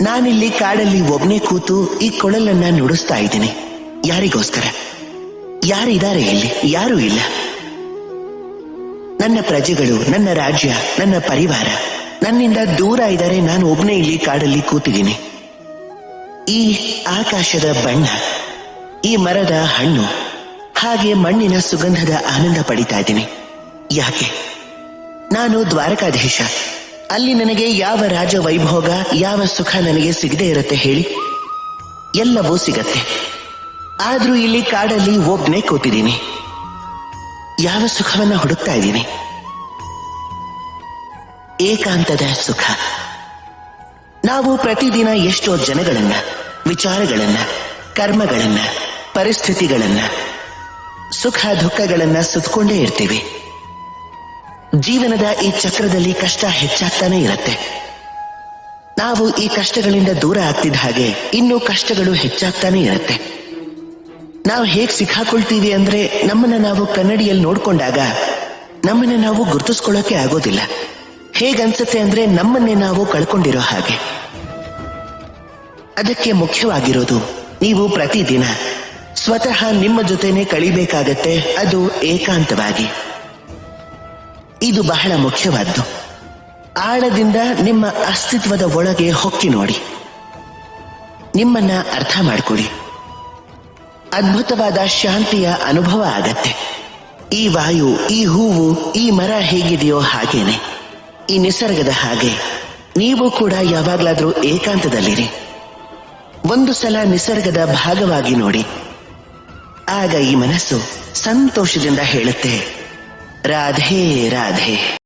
ನಾನಿಲ್ಲಿ ಕಾಡಲ್ಲಿ ಒಬ್ನೇ ಕೂತು ಈ ಕೊಳಲನ್ನ ನುಡಿಸ್ತಾ ಇದ್ದೀನಿ. ಯಾರಿಗೋಸ್ಕರ? ಯಾರಿದ್ದಾರೆ ಇಲ್ಲಿ? ಯಾರೂ ಇಲ್ಲ. ನನ್ನ ಪ್ರಜೆಗಳು, ನನ್ನ ರಾಜ್ಯ, ನನ್ನ ಪರಿವಾರ, ನನ್ನಿಂದ ದೂರ ಇದ್ದಾರೆ ನಾನು ಒಬ್ನೇ ಇಲ್ಲಿ ಕಾಡಲ್ಲಿ ಕೂತಿದ್ದೀನಿ. ಈ ಆಕಾಶದ ಬಣ್ಣ, ಈ ಮರದ ಹಣ್ಣು, ಹಾಗೆ ಮಣ್ಣಿನ ಸುಗಂಧದ ಆನಂದ ಪಡಿತಾ ಇದ್ದೀನಿ. ಯಾಕೆ? ನಾನು ದ್ವಾರಕಾಧೀಶ. ಅಲ್ಲಿ ನನಗೆ ಯಾವ ರಾಜ ವೈಭೋಗ ಯಾವ ಸುಖ ನನಗೆ ಸಿಗದೆ ಇರುತ್ತೆ ಹೇಳಿ. ಎಲ್ಲವೂ ಸಿಗತ್ತೆ. ಆದ್ರೂ ಇಲ್ಲಿ ಕಾಡಲ್ಲಿ ಒಬ್ನೇ ಕೂತಿದ್ದೀನಿ. ಯಾವ ಸುಖವನ್ನ ಹುಡುಕ್ತಾ ಇದ್ದೀನಿ? ಏಕಾಂತದ ಸುಖ. ನಾವು ಪ್ರತಿದಿನ ಎಷ್ಟೋ ಜನಗಳನ್ನ, ವಿಚಾರಗಳನ್ನ, ಕರ್ಮಗಳನ್ನ, ಪರಿಸ್ಥಿತಿಗಳನ್ನ, ಸುಖ ದುಃಖಗಳನ್ನ ಸುತ್ತಕೊಂಡೇ ಇರ್ತೀವಿ. ಜೀವನದ ಈ ಚಕ್ರದಲ್ಲಿ ಕಷ್ಟ ಹೆಚ್ಚಾಗ್ತಾನೆ ಇರುತ್ತೆ. ನಾವು ಈ ಕಷ್ಟಗಳಿಂದ ದೂರ ಆಗ್ತಿದ್ದ ಹಾಗೆ ಇನ್ನೂ ಕಷ್ಟಗಳು ಹೆಚ್ಚಾಗ್ತಾನೆ ಇರುತ್ತೆ. ನಾವು ಹೇಗ್ ಸಿಕ್ಕಾಕೊಳ್ತೀವಿ ಅಂದ್ರೆ ನಮ್ಮನ್ನ ನಾವು ಕನ್ನಡಿಯಲ್ಲಿ ನೋಡ್ಕೊಂಡಾಗ ನಮ್ಮನ್ನ ನಾವು ಗುರುತಿಸ್ಕೊಳ್ಳೋಕೆ ಆಗೋದಿಲ್ಲ. ಹೇಗನ್ಸುತ್ತೆ ಅಂದ್ರೆ ನಮ್ಮನ್ನೇ ನಾವು ಕಳ್ಕೊಂಡಿರೋ ಹಾಗೆ. ಅದಕ್ಕೆ ಮುಖ್ಯವಾಗಿರೋದು ನೀವು ಪ್ರತಿದಿನ ಸ್ವತಃ ನಿಮ್ಮ ಜೊತೆನೆ ಕಳಿಬೇಕಾಗತ್ತೆ. ಅದು ಏಕಾಂತವಾಗಿ. ಇದು ಬಹಳ ಮುಖ್ಯವಾದ್ದು. ಆಳದಿಂದ ನಿಮ್ಮ ಅಸ್ತಿತ್ವದ ಒಳಗೆ ಹೊಕ್ಕಿ ನೋಡಿ. ನಿಮ್ಮನ್ನ ಅರ್ಥ ಮಾಡಿಕೊಡಿ. ಅದ್ಭುತವಾದ ಶಾಂತಿಯ ಅನುಭವ ಆಗತ್ತೆ. ಈ ವಾಯು, ಈ ಹೂವು, ಈ ಮರ ಹೇಗಿದೆಯೋ ಹಾಗೇನೆ. ಈ ನಿಸರ್ಗದ ಹಾಗೆ. ನೀವು ಕೂಡ ಯಾವಾಗ್ಲಾದ್ರೂ ಏಕಾಂತದಲ್ಲಿರಿ. ಒಂದು ಸಲ ನಿಸರ್ಗದ ಭಾಗವಾಗಿ ನೋಡಿ. ಆಗ ಈ ಮನಸ್ಸು ಸಂತೋಷದಿಂದ ಹೇಳುತ್ತೆ. राधे राधे।